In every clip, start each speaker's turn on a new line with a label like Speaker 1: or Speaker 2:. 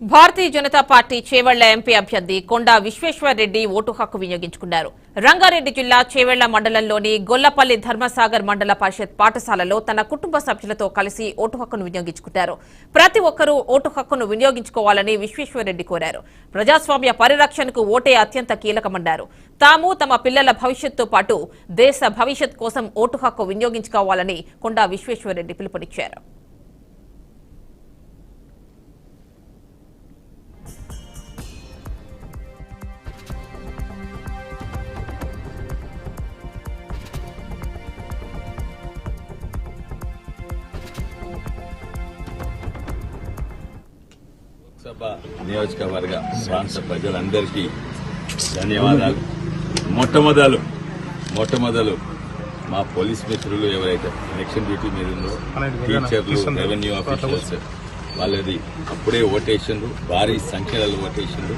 Speaker 1: భారతీయ Janata party Chevella MP అభ్యర్థి Konda Vishweshwar Reddy vote హక్కు వినియోగించుకున్నారు. రంగారెడ్డి జిల్లా చేవెళ్ళ మండలంలోని గొల్లపల్లి ధర్మసాగర్ మండల పరిషత్ పాఠశాలలో తన కుటుంబ సభ్యులతో కలిసి ఓటు హక్కును వినియోగించుకున్నారు. ప్రతి ఒక్కరూ ఓటు హక్కును వినియోగించుకోవాలని విశ్వేశ్వరరెడ్డి కోరారు. ప్రజాస్వామ్య పరిరక్షణకు ఓటే అత్యంత కీలకమన్నారు. తాము తమ పిల్లల భవిష్యత్తుతో పాటు దేశ భవిష్యత్ కోసం ఓటు హక్కు వినియోగించుకోవాలని కొండా విశ్వేశ్వరరెడ్డి పిలుపునిచ్చారు.
Speaker 2: లోక్సభ నియోజకవర్గ ప్రాంత ప్రజలందరికీ ధన్యవాదాలు. మొట్టమొదలు మొట్టమొదలు మా పోలీస్ మిత్రులు ఎవరైతే ఎలక్షన్ డ్యూటీ మీద ఉందో టీచర్లు రెవెన్యూ ఆఫీసర్స్ వాళ్ళది అప్పుడే ఓటేషన్లు భారీ సంఖ్యలో ఓటేషన్లు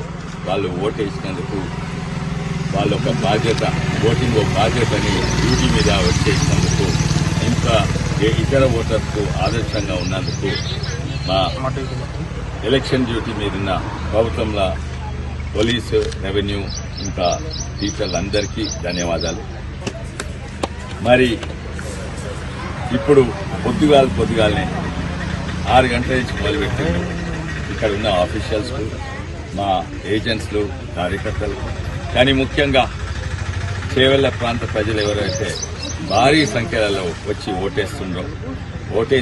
Speaker 2: వాళ్ళు ఓటేసినందుకు వాళ్ళ ఒక బాధ్యత ఓటింగ్ ఒక బాధ్యతని డ్యూటీ మీద వచ్చేసినందుకు ఇంకా ఇతర ఓటర్స్కు ఆదర్శంగా ఉన్నందుకు మా ఎలక్షన్ డ్యూటీ మీదున్న ప్రభుత్వంలో పోలీసు రెవెన్యూ ఇంకా టీచర్లందరికీ ధన్యవాదాలు. మరి ఇప్పుడు పొద్దుగాల పొద్దుగాలనే ఆరు గంటల నుంచి మొదలుపెట్టి ఇక్కడ ఉన్న ఆఫీషియల్స్కు మా ఏజెంట్స్లు కార్యకర్తలు కానీ ముఖ్యంగా చేవెళ్ళ ప్రాంత ప్రజలు ఎవరైతే భారీ సంఖ్యలలో వచ్చి ఓటేస్తుండ్రో ఓటే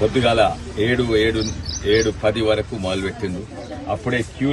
Speaker 2: పొద్దుగాల ఏడు ఏడు ఏడు పది వరకు మొదలుపెట్టిండ్రు. అప్పుడే క్యూ